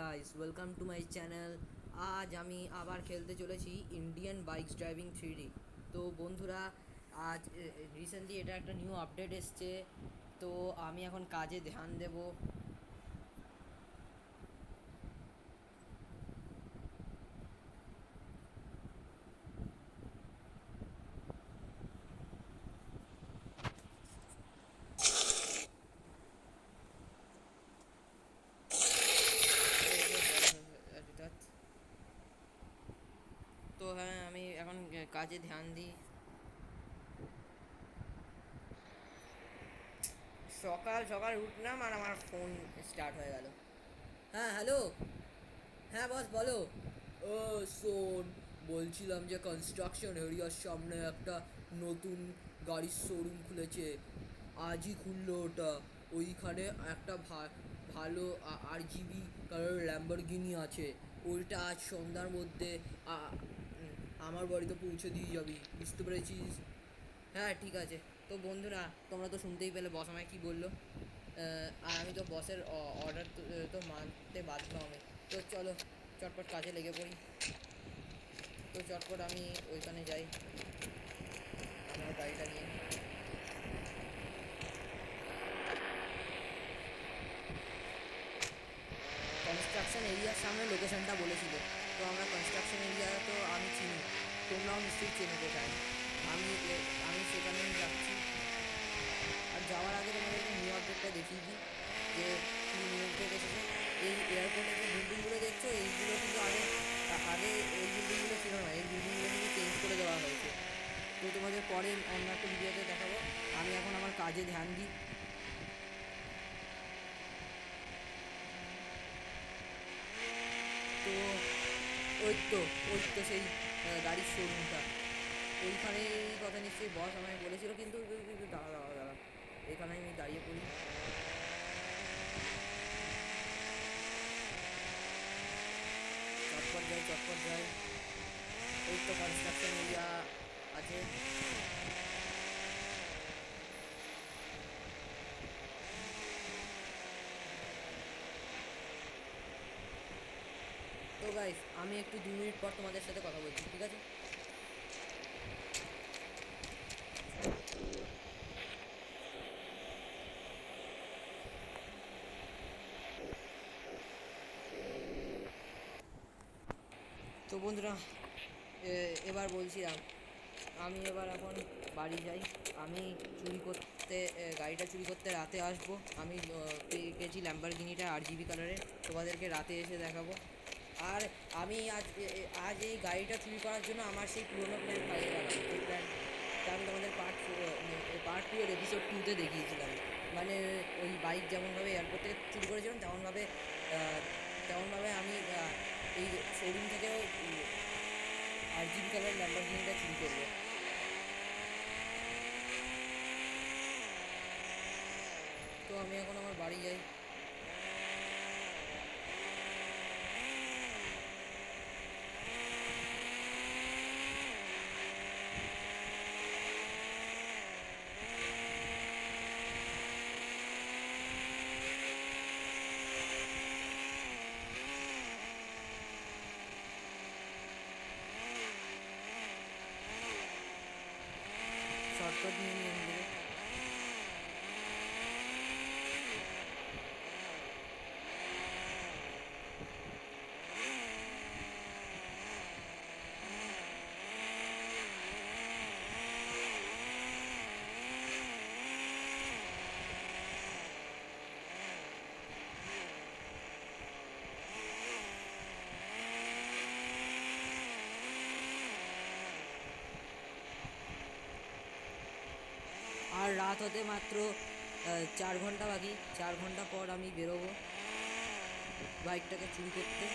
Guys welcome to my channel আজ আমি আবার খেলতে চলেছি ইন্ডিয়ান বাইকস ড্রাইভিং থ্রি তো বন্ধুরা, আজ রিসেন্টলি এটা একটা নিউ আপডেট এসছে। তো আমি এখন কাজে ধ্যান দেব তো হ্যাঁ আমি এখন কাজে ধ্যান দিই। সকাল সকাল উঠলাম আর আমার ফোন স্টার্ট হয়ে গেল। হ্যাঁ হ্যালো হ্যাঁ বস বলো। ও, শোন, বলছিলাম যে কনস্ট্রাকশন এরিয়ার সামনে একটা নতুন গাড়ির শোরুম খুলেছে। আজই খুললো ওটা। ওইখানে একটা ভালো আর জিবি কারোর ল্যাম্বরগিনি আছে। ওইটা আজ সন্ধ্যার মধ্যে আমার বাড়িতে পৌঁছে দিয়ে যাবি, বুঝতে পেরেছিস? হ্যাঁ ঠিক আছে। তো বন্ধুরা, তোমরা তো শুনতেই পেলে, বস আমায় কী বলল? আর আমি তো বসের অর্ডার তো মানতে বাধ্য আমি। তো চলো, চটপট কাজে লেগে পড়ি। তো চটপট আমি ওইখানে যাই। আমার গাড়িটা নিয়ে। কনস্ট্রাকশন এরিয়ার সামনে লোকেশনটা বলেছিল। তো আমরা কনস্ট্রাকশন এরিয়া তো আমি চিনি। তোমরাও নিশ্চয়ই চেনে কোথায় আমি আমি সেখানেই যাচ্ছি। আর যাওয়ার আগে তোমাদেরকে নিউ আপডেটটা দেখিয়ে দিই, যে কী নিউ আপডেট এসেছে। এই এয়ারপোর্টে যে বিল্ডিংগুলো দেখছ, এইগুলো কিন্তু আগে আগে এই বিল্ডিংগুলো ছিল না, এই বিল্ডিংগুলো কিন্তু চেঞ্জ করে দেওয়া হয়েছে। তো তোমাদের পরে অন্য একটা ভিডিওতে দেখাবো। আমি এখন আমার কাজে ধ্যান দিই। তো ওই তো ওই তো সেই গাড়ির শোরুমটা ওইখানেই কথা নিশ্চয়ই বস আমায় বলেছিল, কিন্তু দাঁড়া দাঁড়া দাঁড়া। এখানে আমি দাঁড়িয়ে পড়ি। চটপট যাই চটপট যাই। ওই তো কনস্ট্রাকশন এরিয়া আছে। গাইস আমি একটু দু মিনিট পর তোমাদের সাথে কথা বলছি, ঠিক আছে? তো বন্ধুরা এবার বলছিলাম আমি এবার এখন বাড়ি যাই। আমি চুরি করতে গাড়িটা চুরি করতে রাতে আসব। আমি পেয়ে গেছি ল্যাম্বারগিনিটা আর জিবি কালারের তোমাদেরকে রাতে এসে দেখাবো। আর আমি আজ আজ এই গাড়িটা চুরি করার জন্য আমার সেই পুরোনো প্ল্যান পাইয়ে গেলাম যে প্ল্যান আমি তোমাদের পার্ট পার্ট টু এর এপিসোড টুতে দেখিয়েছিলাম। মানে ওই বাইক যেমনভাবে এয়ারপোর্ট থেকে চুরি করেছিলাম, তেমনভাবে তেমনভাবে আমি এই শোরুম থেকেও আর জিবি কালার ল্যাম্বারগিনিটা চুরি করব। তো আমি এখন আমার বাড়ি যাই শর্টকাট নিয়ে নিয়ে এখান থেকে আর রাত হতে মাত্র চার ঘণ্টা বাকি। চার ঘণ্টা পর আমি বেরোবো বাইকটাকে চুরি করতে।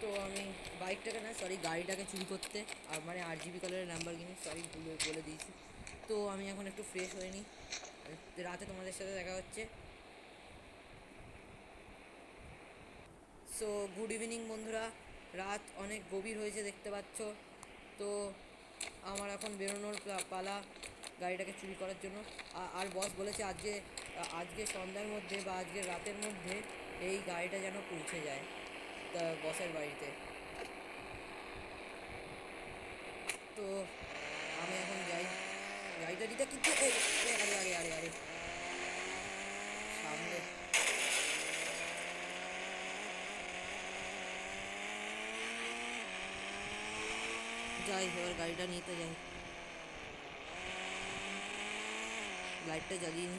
তো আমি বাইকটাকে না সরি গাড়িটাকে চুরি করতে। আর মানে আট জিবি কালারের নাম্বার কিনি সরি বলে দিয়েছি। তো আমি এখন একটু ফ্রেশ হয়ে নিই। রাতে তোমাদের সাথে দেখা হচ্ছে। সো গুড ইভিনিং বন্ধুরা। রাত অনেক গভীর হয়েছে, দেখতে পাচ্ছ। তো, আমার এখন বেরোনোর পালা গাড়িটাকে চুরি করার জন্য। আর বস বলেছে আজকে আজকে সন্ধ্যার মধ্যে বা আজকে রাতের মধ্যে এই গাড়িটা যেন পৌঁছে যায় বসের বাড়িতে। তো, আমি এখন যাই। গাড়িটা দিতে কিন্তু আরে আরে আরে আরে আরে সামনে যাই এবার গাড়িটা নিতে যাই লাইটটা জ্বালিয়ে নি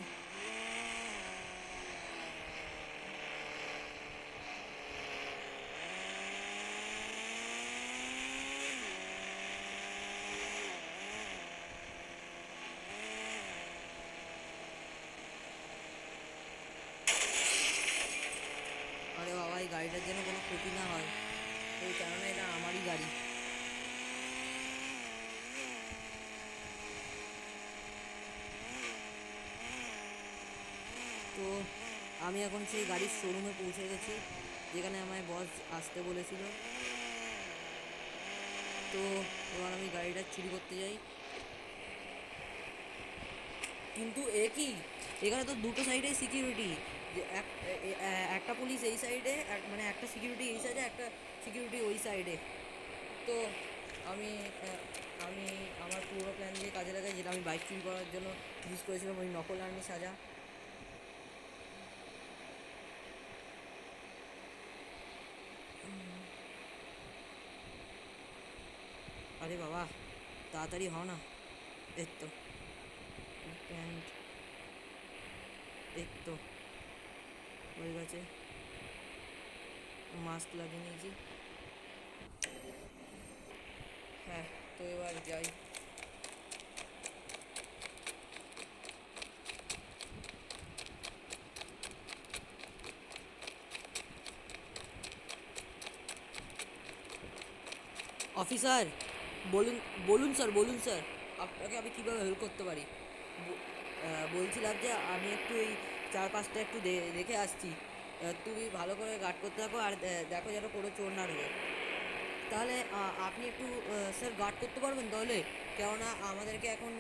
আরে বাবা এই গাড়িটার যেন কোনো ক্ষতি না হয় ওই কেননা এটা আমারই গাড়ি তো আমি এখন সেই গাড়ির শোরুমে পৌঁছে গেছি, যেখানে আমায় বস আসতে বলেছিল। তো এবার আমি গাড়িটা চুরি করতে যাই। কিন্তু এ কি? এখানে তো দুটো সাইডেই সিকিউরিটি একটা পুলিশ এই সাইডে মানে একটা সিকিউরিটি এই সাইডে একটা সিকিউরিটি ওই সাইডে তো আমি আমি আমার পুরো প্ল্যান দিয়ে কাজে লাগাই, যেটা আমি বাইক চুরি করার জন্য ইউজ করেছিলাম, ওই নকল আর্মি সাজা। আরে বাবা, তাড়াতাড়ি হও না। এই তো। প্যান্ট। তো। হয়ে গেছে। মাস্ক লাগিয়ে নিয়েছি। হ্যাঁ তো এবার যাই। অফিসার! বলুন বলুন স্যার বলুন স্যার আপনাকে আমি কীভাবে হেল্প করতে পারি? বলছিলাম যে আমি একটু এই চার পাঁচটা একটু দেখে আসছি। তুমি ভালো করে গার্ড করতে থাকো আর দেখো যেন কোনো চোর না ঢোকে। তাহলে আপনি একটু স্যার গার্ড করতে পারবেন তাহলে? কেননা আমাদেরকে এখন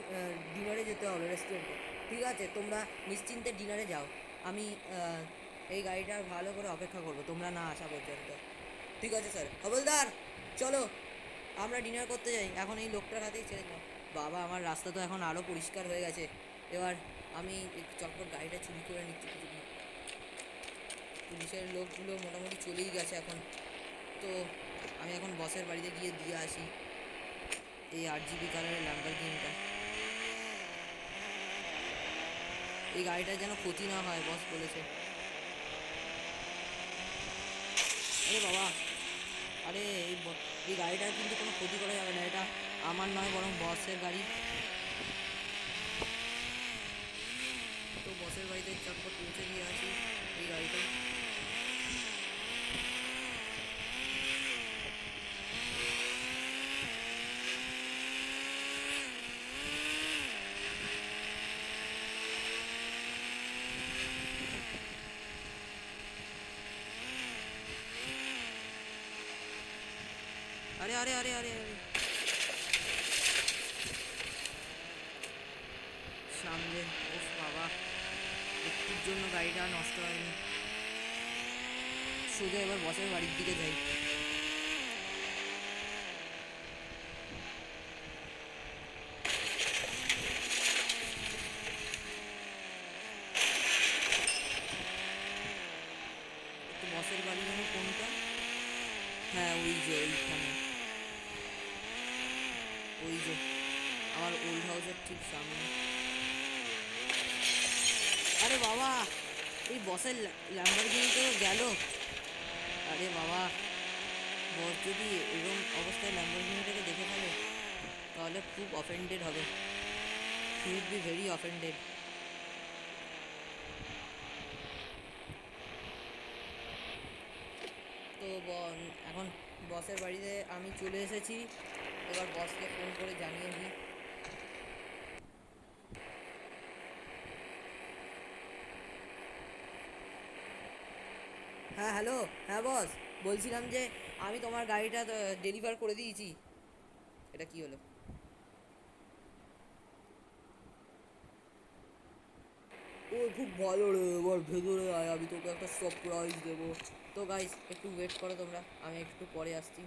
ডিনারে যেতে হবে রেস্টুরেন্টে ঠিক আছে? তোমরা নিশ্চিন্তে ডিনারে যাও। আমি এই গাড়িটা ভালো করে অপেক্ষা করব। তোমরা না আসা পর্যন্ত। ঠিক আছে স্যার হবলদার, চলো। আমরা ডিনার করতে যাই, এখন এই লোকটার হাতেই ছেড়ে দাও বাবা, আমার রাস্তা তো এখন আরও পরিষ্কার হয়ে গেছে। এবার আমি চটপট গাড়িটা চুরি করে নিচ্ছি পুলিশের লোকগুলো মোটামুটি চলেই গেছে এখন। তো আমি এখন বসের বাড়িতে গিয়ে দিয়ে আসি এই আট জিবি কালারের ল্যাম্বারগিনিটা এই গাড়িটার যেন ক্ষতি না হয় বস বলেছে। আরে বাবা, আরে এই এই গাড়িটার কিন্তু কোনো ক্ষতি করা যাবে না, এটা আমার নয়, বরং বসের গাড়ি। তো বসের বাড়িতে চটপট পৌঁছে দিয়ে আসি এই গাড়িটা আরে আরে আরে আরে। সামনে ওফ বাবা, একটুর জন্য গাড়িটা নষ্ট হয়নি। সোজা এবার বসের বাড়ির দিকে যাই একটু বসের বাড়ি যেন কোনটা হ্যাঁ ওই যে ওইখানে ওই যে আমার ওল্ড হাউসের ঠিক সামনে। আরে বাবা, এই বসের ল্যাম্বারগিনিতে গেল? আরে বাবা বস যদি এরকম অবস্থায় ল্যাম্বারগিনিটাকে দেখে ফেলে, তাহলে খুব অফেন্ডেড হবে। He would be very offended তো এখন বসের বাড়িতে আমি চলে এসেছি। এবার বসকে ফোন করে জানিয়ে দিই। হ্যাঁ হ্যালো হ্যাঁ বস, বলছিলাম যে আমি তোমার গাড়িটা ডেলিভার করে দিয়েছি। এটা কি হলো? ও খুব ভালো রে, এবার ভেতরে আয়, আমি তোকে একটা সারপ্রাইজ দেবো। তো গাইস একটু ওয়েট করো তোমরা, আমি একটু পরে আসছি।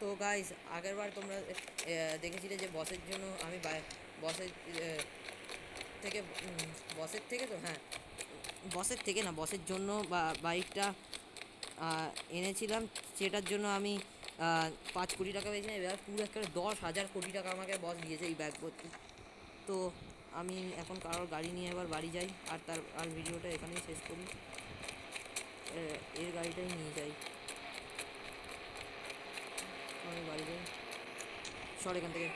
তো গাইস আগেরবার তোমরা দেখেছিলে যে বসের জন্য আমি বসের থেকে বসের থেকে তো হ্যাঁ বসের থেকে না, বসের জন্য বাইকটা এনেছিলাম। সেটার জন্য আমি পাঁচ কোটি টাকা পেয়েছিলাম এবার পুরো একটা দশ হাজার কোটি টাকা আমাকে বস দিয়েছে এই ব্যাগ করতে তো আমি এখন কারোর গাড়ি নিয়ে এবার বাড়ি যাই, আর তার, আর ভিডিওটা এখানেই শেষ করি। এর গাড়িটাই নিয়ে যাই। আমি বাড়ি যাই। সর এখান থেকে।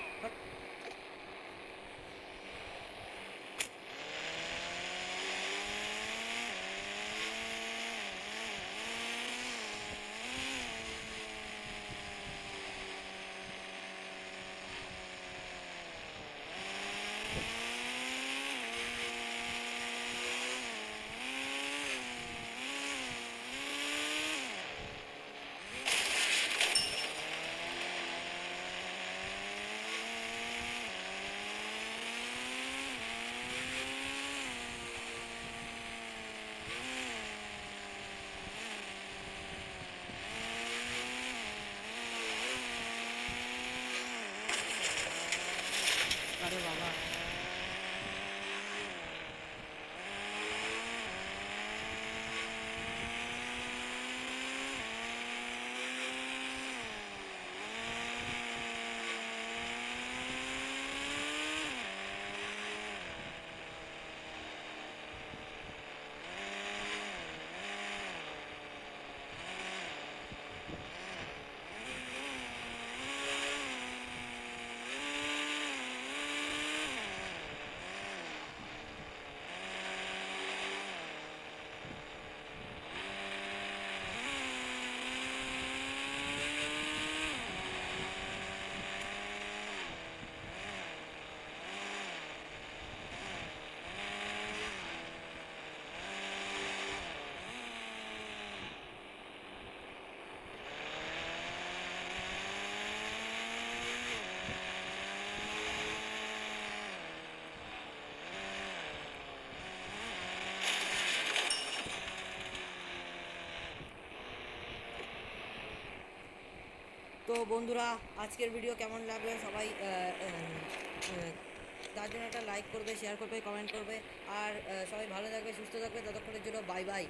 তো বন্ধুরা, আজকের ভিডিও কেমন লাগবে সবাই তার জন্য একটা লাইক করবে শেয়ার করবে কমেন্ট করবে। আর সবাই ভালো থাকবে, সুস্থ থাকবে। ততক্ষণের জন্য বাই বাই